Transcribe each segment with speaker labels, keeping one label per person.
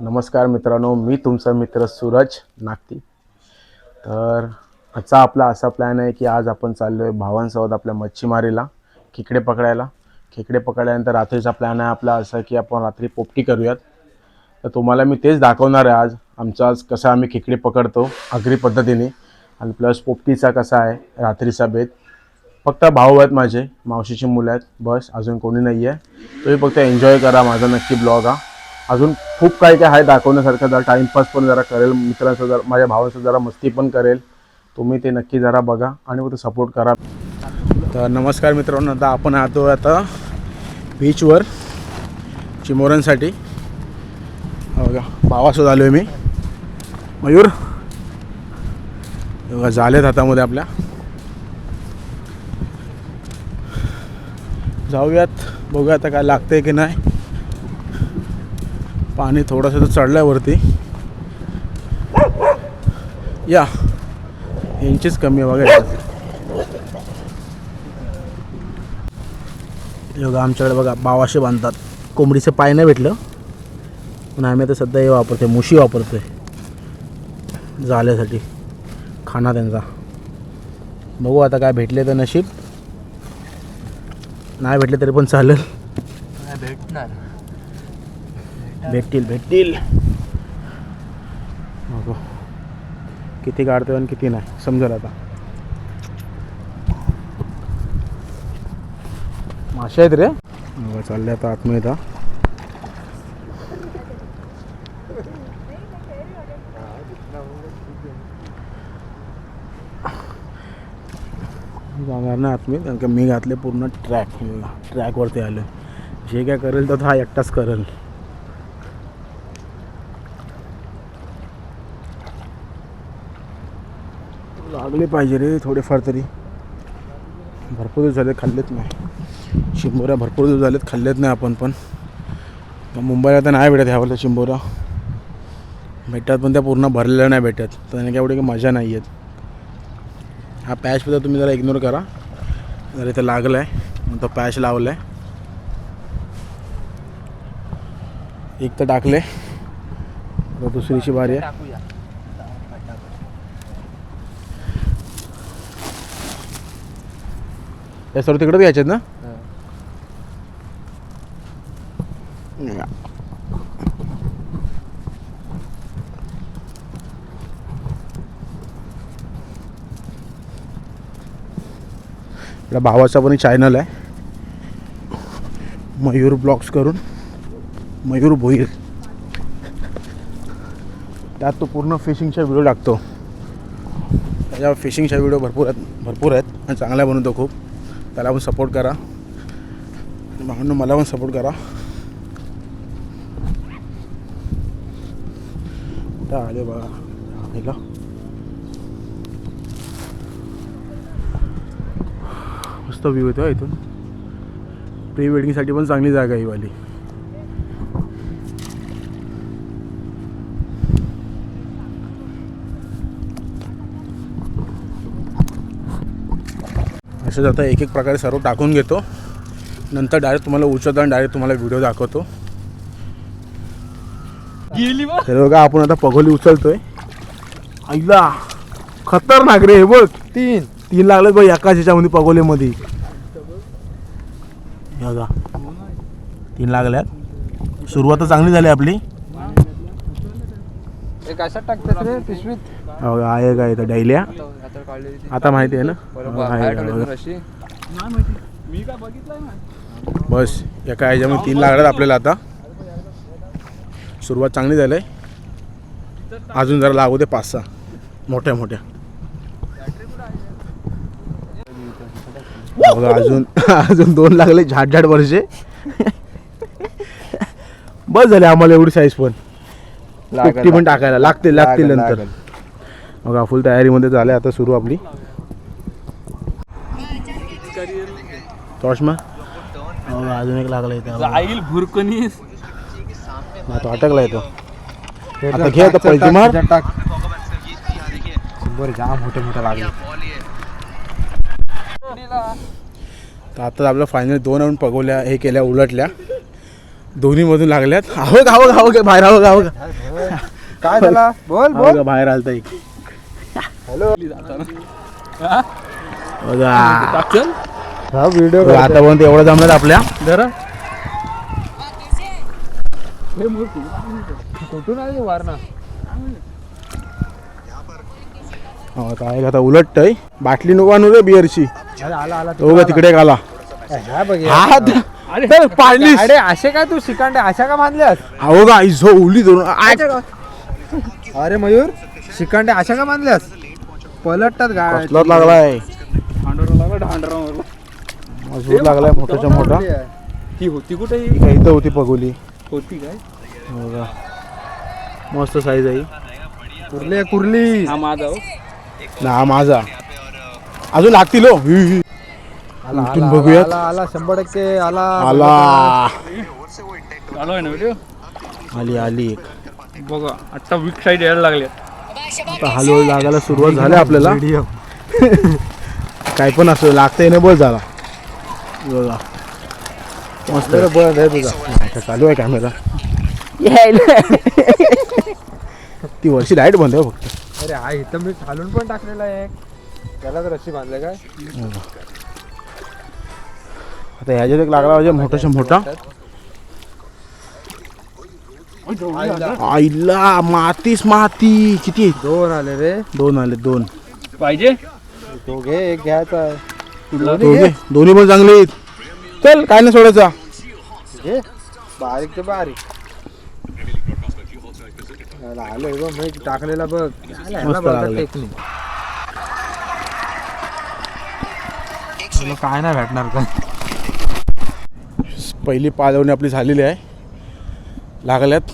Speaker 1: नमस्कार मित्रांनो मी तुमचा मित्र सूरज नागती. तर आजचा आपला असा प्लॅन आहे की आज आपण चाललो आहे भावांसोबत आपल्या मच्छीमारीला खेकडे पकडायला. खेकडे पकडल्यानंतर रात्रीचा प्लॅन आहे आपला असा की आपण रात्री पोपटी करूयात. तर तुम्हाला मी तेच दाखवणार आहे आज आमचा आज कसं आम्ही खेकडे पकडतो आगरी पद्धतीने. आणि प्लस पोपटीचा कसा आहे रात्रीचा बेत. फक्त भाऊ आहेत माझे मावशीची मुलं आहेत बस अजून कोणी नाही आहे तुम्ही फक्त एन्जॉय करा माझा नक्की ब्लॉग हा. अजून खूप काही काय आहे दाखवण्यासारखं जरा टाईमपास पण जरा करेल मित्रांसोबत जरा माझ्या भावाचं जरा मस्ती पण करेल. तुम्ही ते नक्की जरा बघा आणि मग ते सपोर्ट करा. तर नमस्कार मित्रांनो आता आपण आतो आता बीचवर चिमोऱ्यांसाठी. हा बघा भावासोबत आलो आहे मी. मयूर झाले बघा झालेत हातामध्ये आपल्या. जाऊयात बघूया आता काय लागतंय की नाही. पाणी थोडंसं तर चढल्यावरती. या. इंचीच कमी आहे बघा बघा आमच्याकडे बघा बावाशे बांधतात. कोंबडीचं पाय नाही भेटलं. पण आम्ही आता सध्या हे वापरतोय मुशी वापरतोय. जाल्यासाठी खाना त्यांचा. बघू आता काय भेटले तर नशीब. नाही भेटले तरी पण चालेल.
Speaker 2: नाही भेटणार.
Speaker 1: भेटतील भेटतील. बघू किती काढतो आणि किती नाही समजेल आता. मासे आहेत रे. बघा चालले आता आतमध्ये आता. जाणार नाही आतमध्ये कारण का मी घातले पूर्ण ट्रॅक ट्रॅकवरती आलं जे काय करेल तर हा एकटाच करेल. लागले पाहिजे रे थोडेफार तरी. भरपूर दिवस झाले खाल्लेत नाही. शिंबोऱ्या भरपूर दिवस झालेत खाल्लेत नाही आपण पण. तर मुंबईला तर नाही भेटत ह्यावर शिंबोऱ्या. भेटतात पण त्या पूर्ण भरलेल्या नाही भेटत. तर त्याने काय एवढी काही मजा नाही येत. हा पॅच तुम्ही जरा इग्नोर करा. जर इथं लागलं आहे मग तो पॅच लावला आहे एक तर टाकले. दुसरीची बारी आहे. या सर्व तिकडेच घ्यायचे आहेत ना आपल्या भावाचा पण चॅनल आहे. मयूर ब्लॉग्स करून मयूर भोईर. त्यात तो पूर्ण फिशिंगच्या व्हिडिओ टाकतो. त्याच्यावर फिशिंगच्या व्हिडिओ भरपूर आहेत भरपूर आहेत आणि चांगल्या बनवतो खूप. त्याला पण सपोर्ट करा. आणि भावांनो मला पण सपोर्ट करा. आले बघा. मस्त व्ह्यू येतो इथून. प्री वेडिंगसाठी पण चांगली जागा आहे ही वाली. असंच आता एक एक प्रकारे सर्व टाकून घेतो. नंतर डायरेक्ट तुम्हाला उचलतो आणि डायरेक्ट तुम्हाला व्हिडिओ दाखवतो. तर बघा आपण आता पगोली उचलतोय. आईला खतरनाक रे हे बघ.
Speaker 2: तीन
Speaker 1: तीन लागले बघ एकाच ह्याच्यामध्ये पगोलीमध्ये. हे बघा. तीन लागल्यात. सुरुवात चांगली झाली आपली.
Speaker 2: टाकतात रे पिशवीत.
Speaker 1: हा आहे का इथं डैल्या
Speaker 2: आता काढलेली ती.
Speaker 1: आता माहिती आहे ना?
Speaker 2: बाहेर
Speaker 1: आहे बघा. बस एका ह्याच्यामध्ये तीन लागल्यात आपल्याला आता. सुरुवात चांगली झाली. आहे अजून जरा लागू दे पाच सहा. मोठ्या मोठ्या. बघा अजून अजून दोन लागले झाड झाड वर्षे. बस झाले आम्हाला एवढी साईज पण. पोपटी पण टाकायला. लागते लागतील नंतर. बघा फुल तयारीमध्ये झाले आता सुरू आपली. चष्मा. अजून एक लागला इथे.
Speaker 2: जाईल भुरकणीस.
Speaker 1: हा, तो अटकला येतो आता घे आता पलटी मार.
Speaker 2: टाक. बरं जाम मोठे मोठे लागले.
Speaker 1: तर आता आपलं फायनल दोन राऊंड पगवल्या हे केल्या उलटल्या. दोन्ही मधून लागल्यात. का आहो का आहो का बाहेर आहो का
Speaker 2: काय झाला? बोल
Speaker 1: का बाहेर आलता एक.
Speaker 2: हॅलो. हा व्हिडिओ
Speaker 1: बघा, आता पण एवढं जमलं आपल्या.
Speaker 2: जरा कुठून आली वारणा?
Speaker 1: हो, आता एक आता उलट बाटली नको आणू रे बिअरची.
Speaker 2: आला आला.
Speaker 1: हो तिकडे आला. हा तर पाडलीस
Speaker 2: अरे असे काय तू शिकांडे? अशा का बांधल्यास?
Speaker 1: अहो का इझो उली धरून. आय-
Speaker 2: अरे मयूर शिकांडे अशा का बांधल्यास? पलटतात गाय.
Speaker 1: कसलाच लागलाय. मजबूत लागलाय मोठाच्या मोठा.
Speaker 2: ती होती कुठे
Speaker 1: ही? काय इथं होती पगोली.
Speaker 2: होती काय?
Speaker 1: हो का मस्त साईज आहे
Speaker 2: कुर्ली कुर्ली.
Speaker 3: हा माझा हो.
Speaker 1: ना हा माझा. अजून लागतील हो ही, ही.
Speaker 2: आला
Speaker 1: उलटून
Speaker 2: आला,
Speaker 1: बघूयात.
Speaker 2: आला आला शंभर टक्के आला.
Speaker 1: आला.
Speaker 3: चालू आहे ना व्हिडिओ?
Speaker 1: आली आली एक.
Speaker 3: बघा आता वीक साईड यायला लागले
Speaker 1: आता हळूहळू लागायला सुरुवात झाली आपल्याला. काय पण असं लागतंय ना बस झाला बघा. मस्त आहे.
Speaker 2: बंद आहे तुझा
Speaker 1: आता चालू आहे कॅमेरा ती वर्षी लाइट बंद आहे फक्त.
Speaker 2: अरे हा इथं मी खालून पण टाकलेला आहे. एक. त्यालाच रस्सी बांधले काय?
Speaker 1: आता ह्याच्यात एक लागला पाहिजे मोठाच्या मोठा आईला मातीस माती. किती आहेत?
Speaker 2: दोन आले रे.
Speaker 1: दोन आले दोन.
Speaker 3: पाहिजे?
Speaker 2: दोघे एक घ्यायचा आहे.
Speaker 1: दोघे. दोन्ही पण चांगले आहेत. चल काय नाही सोडायचा.
Speaker 2: घे. बारीक ते बारीक. याला आलोय बघ मी टाकलेला बघ. याला
Speaker 1: लागलं.
Speaker 2: तुला काय नाही भेटणार काय?
Speaker 1: पहिली पालवणी आपली झालेली आहे. लागल्यात.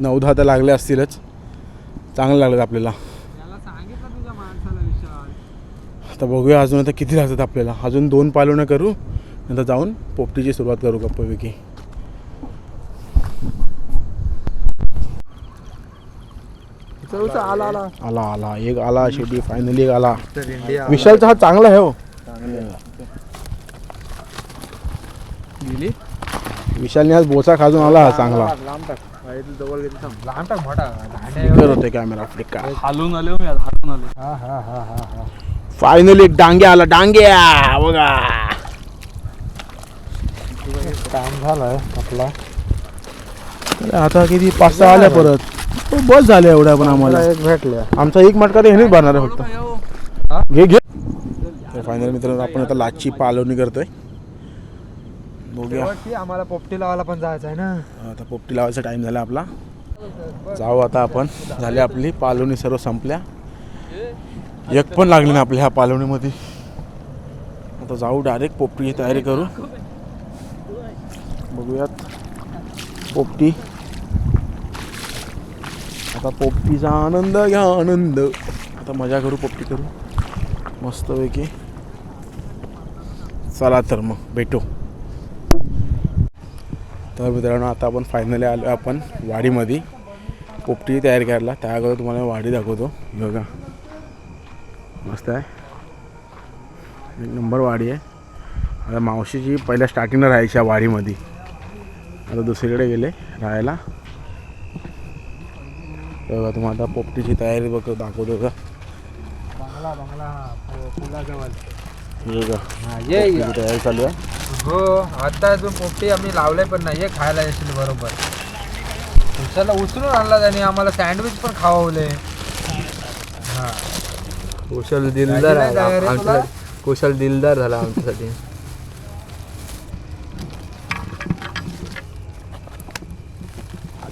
Speaker 1: नऊ दहा तर लागले असतीलच. चांगलं लागलं आपल्याला. आता बघूया अजून आता किती लागतात आपल्याला. अजून दोन पालवण्या करू नंतर जाऊन पोपटीची सुरुवात करू गप्पापैकी.
Speaker 2: आला आला.
Speaker 1: आला आला. एक आला शेवटी फायनली एक आला.
Speaker 2: तर इंडिया
Speaker 1: विशालचा हा चांगला आहे हो.
Speaker 3: गेली
Speaker 1: विशालने आज बोचा खाजून आला हा चांगला.
Speaker 2: लांब टाक. बाहेर जवळ गेली थांब. लांब टाक मोठा
Speaker 1: फ्लिकर होते कॅमेरा
Speaker 3: हालून आले हो मी आज हालून आले.
Speaker 2: हा हा हा हा हा.
Speaker 1: फायनली एक डांग्या आला. डांग्या बघा.
Speaker 2: काम झालंय आपला.
Speaker 1: अरे आता किती पाच सहा आल्या परत. बस झाल्या एवढ्या पण आम्हाला.
Speaker 2: एक भेटल्या
Speaker 1: आमचा एक मटका तर ह्यानेच भरणार आहे फक्त.
Speaker 2: हा?
Speaker 1: घे घे. फायनल मित्रांनो आपण आता लाचची पालवणी करतोय. बघूया.
Speaker 2: शेवटची आम्हाला पोपटी लावायला पण जायचं आहे ना?
Speaker 1: आता पोपटी लावायचा टाइम झाला आपला. जाऊ आता आपण. झाली आपली. पालवणी सर्व संपल्या. एक पण लागली ना आपल्या ह्या पालवणीमध्ये आता जाऊ डायरेक्ट पोपटीची तयारी करू. बघूयात. पोपटी. आता पोपटीचा आनंद घ्या आनंद. आता मजा करू पोपटी करू मस्तपैकी. चला तर मग भेटू. तर मित्रांनो आता आपण फायनली आलो आपण वाडीमध्ये. पोपटी तयार करायला. त्या अगोदर तुम्हाला वाडी दाखवतो. बघा. मस्त आहे. एक नंबर वाडी आहे. आता मावशीची पहिल्या स्टार्टिंगला राहायची या वाडीमध्ये. आता दुसरीकडे गेले राहायला. बघा तुम्हाला आता पोपटीची तयारी बघ दाखवतो का
Speaker 2: ये
Speaker 1: तयारी चालू आहे.
Speaker 2: हो आता अजून पोपटी आम्ही लावले पण नाही ये खायला येशील बरोबर. उचलला उचलून आणला त्याने आम्हाला सँडविच पण खावले हा.
Speaker 4: कुशल दिलदार आहे
Speaker 2: रे तुला?
Speaker 4: कुशल दिलदार झाला आमच्यासाठी.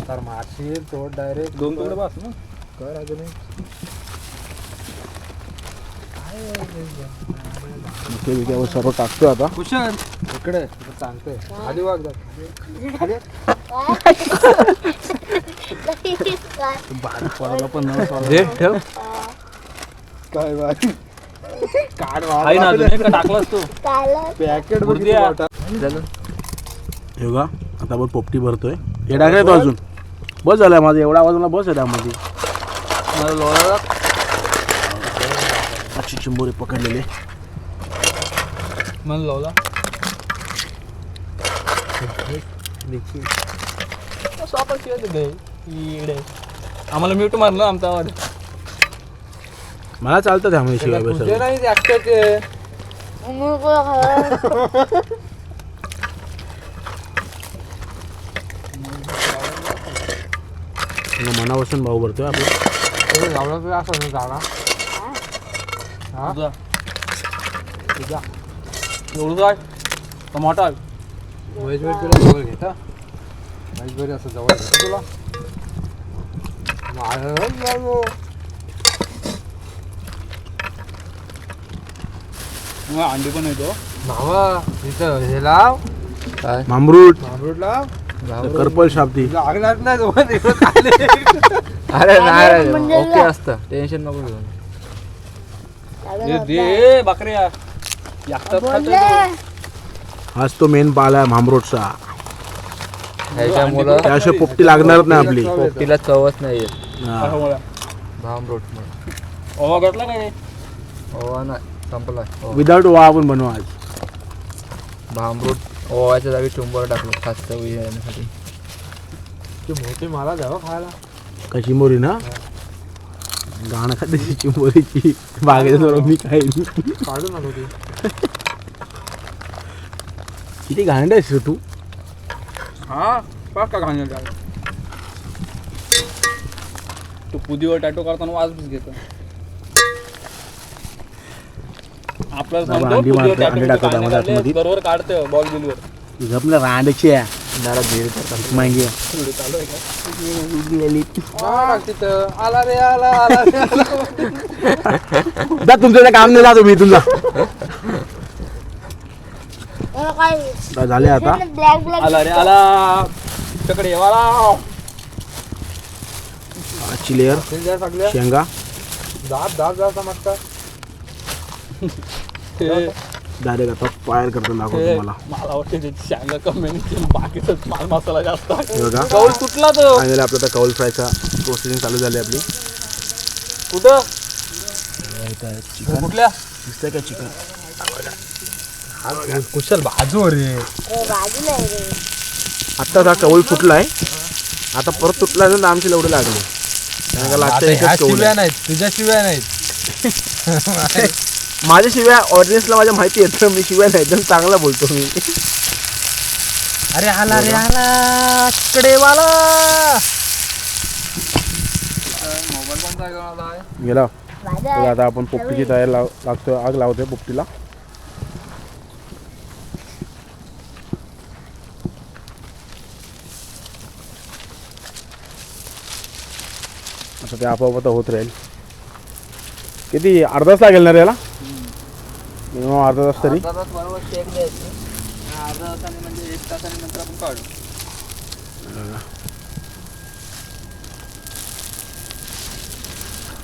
Speaker 2: तर मारशील तो डायरेक्ट
Speaker 3: दोन तुकडे बस ना.
Speaker 2: कर अजून एक.
Speaker 1: त्यावर सर्व टाकतो आता.
Speaker 2: कुशल. इकडे सांगतोय वाग जा. खाली.
Speaker 3: पडायला पण नाही पडायला.
Speaker 4: दे ठेव.
Speaker 2: काय बाय काढ
Speaker 3: आहे ना अजून एक का? टाकलास तू.
Speaker 2: पॅकेट
Speaker 3: बुर्द्या.
Speaker 4: झालं.
Speaker 1: हे बघा आता आपण पोपटी भरतोय. हे टाकलाय तो अजून. बस झालाय माझा एवढा आवाज मला बस आहे त्यामध्ये.
Speaker 3: मला लोळाला
Speaker 1: अशी चिंबोरे पकडलेले.
Speaker 3: मला लावला
Speaker 4: देखील
Speaker 3: आम्हाला म्यूट मारलं आमचा आवाज
Speaker 1: मला चालतं त्यामुळे शिवाय
Speaker 2: तुझे
Speaker 1: बसवलं.
Speaker 2: नाही
Speaker 1: तुला मनापासून भाऊ भरतोय आपला.
Speaker 2: असं झाला हा?
Speaker 3: तुझा तुझा एवढं काय.
Speaker 2: महेश भाई तुला जवळ घेता महेश भाई असं जवळ घेता तुला.
Speaker 3: मग अंडी पण येतो
Speaker 2: भावा इथं हे लाव.
Speaker 4: काय?
Speaker 1: मामरूट
Speaker 2: मांबरूट लाव.
Speaker 1: करपल शाब्दी
Speaker 2: लागणार नाही जवळ इकडं चालले.
Speaker 4: अरे नाही रे, ओके असतं. टेन्शन नको घेऊ.
Speaker 3: दे दे बकऱ्या एकटाच खातोय तो.
Speaker 1: हाच तो मेन पाल आहे मामरोटचा
Speaker 4: ह्याच्यामुळं
Speaker 1: त्याशिवाय पोपटी लागणारच नाही आपली.
Speaker 4: पोपटीला चवच नाही येत
Speaker 1: हा.
Speaker 3: कशामुळे?
Speaker 4: भामरोट
Speaker 3: ओवा घातला काय
Speaker 4: ओवा नाही संपला. ओवा.
Speaker 1: विदाउट वा आपण बनवू आज.
Speaker 4: भामरूट ओवाच्या जागी टुंबर टाकलं खास चव येण्यासाठी
Speaker 2: ती मोठी मला द्यावं खायला.
Speaker 1: का चिंबोरी ना? गाणं खाते चिंबोरीची बागेच्या समोर मी
Speaker 2: ती
Speaker 1: किती घाणेरडा आहेस तू
Speaker 3: हा पाक द्या तू पुदीवर टॅटो करताना वाज बीस घेतो काय
Speaker 1: आतमध्ये.
Speaker 3: बरोबर काढते बॉल बिलवर.
Speaker 1: आपलं रांडची आहे.
Speaker 4: करतात
Speaker 2: तिथं आला रे आला आला रे आला
Speaker 1: जा तुमचं ते काम नाही जा तुम्ही तुमचा झाले आता.
Speaker 5: ब्लॅक ब्लॅक
Speaker 3: आला रे आला. तुझ्याकडे येवाला
Speaker 1: आजची लेअर
Speaker 2: सगळ्या.
Speaker 1: शेंगा.
Speaker 2: दाब दाब दाब मस्त.
Speaker 1: डायरेक्ट आता फायर करतो दाखव तुम्हाला.
Speaker 3: मला वाटतं शांगा कमी बाकीचा माल मसाला जास्त.
Speaker 1: हे बघा.
Speaker 3: कौल तुटला तो.
Speaker 1: फायनली आपलं आता कौल फ्रायचा प्रोसेसिंग चालू झाली आपली.
Speaker 3: कुठं? कुठल्या?
Speaker 1: दिसतंय का चिकन
Speaker 2: कुशल बाजू रे.
Speaker 5: बाजू नाही रे.
Speaker 1: आत्ताच हा कौल फुटलाय. आता परत तुटला ना आमची लवडे लागले. लागतं
Speaker 2: आता तुझ्या शिव्या नाहीत.
Speaker 1: माझ्या शिव्या ऑडियन्सला माझ्या माहिती येतं मी शिव्या नाही एकदम चांगला बोलतो मी.
Speaker 2: अरे आला रे आला. कडेवाला
Speaker 3: मोबाईल आहे
Speaker 1: गेला तर आता आपण पोपटीची तयारी लाव लागतोय आग लावतोय पोपटीला. आता ते आपोआप आता होत राहील. किती? अर्धा तास लागेल ना रे याला? मिनिमम अर्धा तास तरी.
Speaker 3: अर्धा तास बरोबर चेक द्यायचं. हा, अर्धा तासाने म्हणजे एक तासाने नंतर आपण काढू.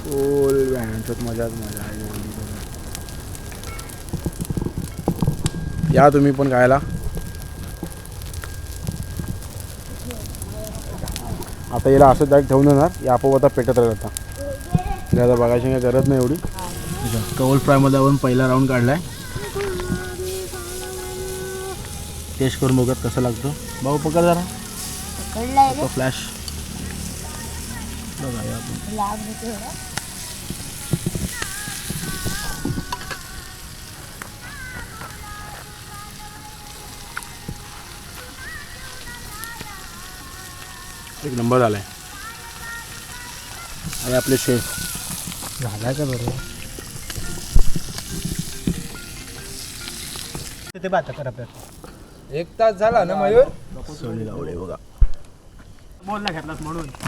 Speaker 1: फुल व्यायामात मजाच मजा आहे. या तुम्ही पण खायला. आता याला असं जाग ठेवून देणार. या आपोआप आता पेटत आता. हे आता बघायची काही गरज नाही एवढी. कवल फ्रायमध्ये आपण पहिला राऊंड काढलाय. टेस्ट करून बघत कसं लागतो. भाऊ पकड जरा. फ्लॅश बघा आपण. एक नंबर झालाय आणि आपले शेफ
Speaker 2: झालाय का बरोबर? एक तास झाला ना मयूर?
Speaker 1: सोली लावले बघा.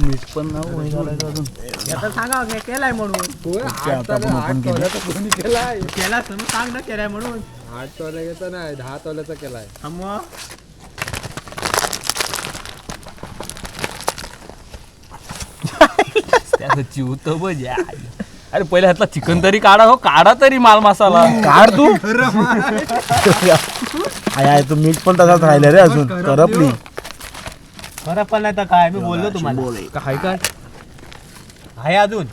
Speaker 3: मीठ पण ना वय घालायचं अजून.
Speaker 2: तू आठ तोल्या आठ तोल्याचा कोणी केलाय? केला सांग ना केलाय म्हणून. आठ तोल्याचा नाही दहा तोल्याचा केलाय.
Speaker 3: त्याचं चिवत बज अरे पहिले ह्यातला चिकन तरी काढा हो काढा तरी माल मसाला.
Speaker 1: काढ तू. आय आय तू मीठ पण तसाच राहिलं रे अजून. करपली
Speaker 2: बरं पण नाही. तर काय? मी बोललो तुम्हाला. काय काय आहे अजून.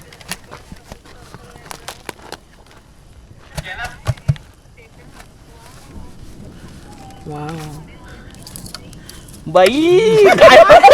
Speaker 3: बाई काय?